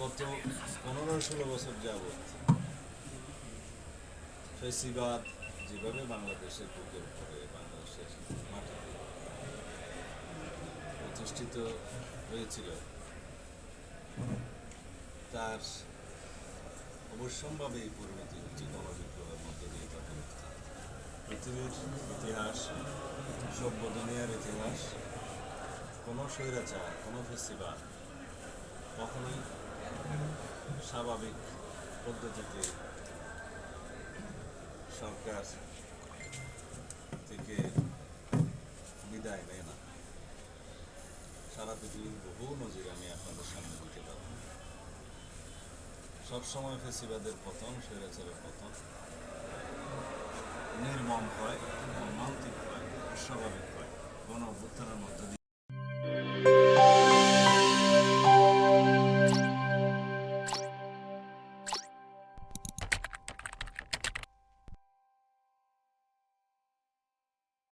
গত পনেরো ষোলো বছর যাবৎ ফেসিবাদ যেভাবে বাংলাদেশের বুকের উপরে, বাংলাদেশের মাটিতে প্রতিষ্ঠিত হয়েছিল, তার অবশ্যম্ভাবে এই পরিণতি হচ্ছে গণবিপ্লবের মধ্য দিয়ে তখন। পৃথিবীর ইতিহাস সভ্য দুনিয়ার ইতিহাস, কোনো স্বৈরাচার, কোনো ফেস্টিভাল কখনোই স্বাভাবিক পদ্ধতিতে সরকার থেকে বিদায় নেয় না। সারা পৃথিবীর বহু নজির আমি আপনাদের সামনে দিতে পারব সবসময় ফেসিবাদের পতন, স্বৈরাচারের পতন নির্মম হয়, মর্মান্তিক হয়, অস্বাভাবিক হয় গণ অভ্যুত্থানের মধ্য দিয়ে।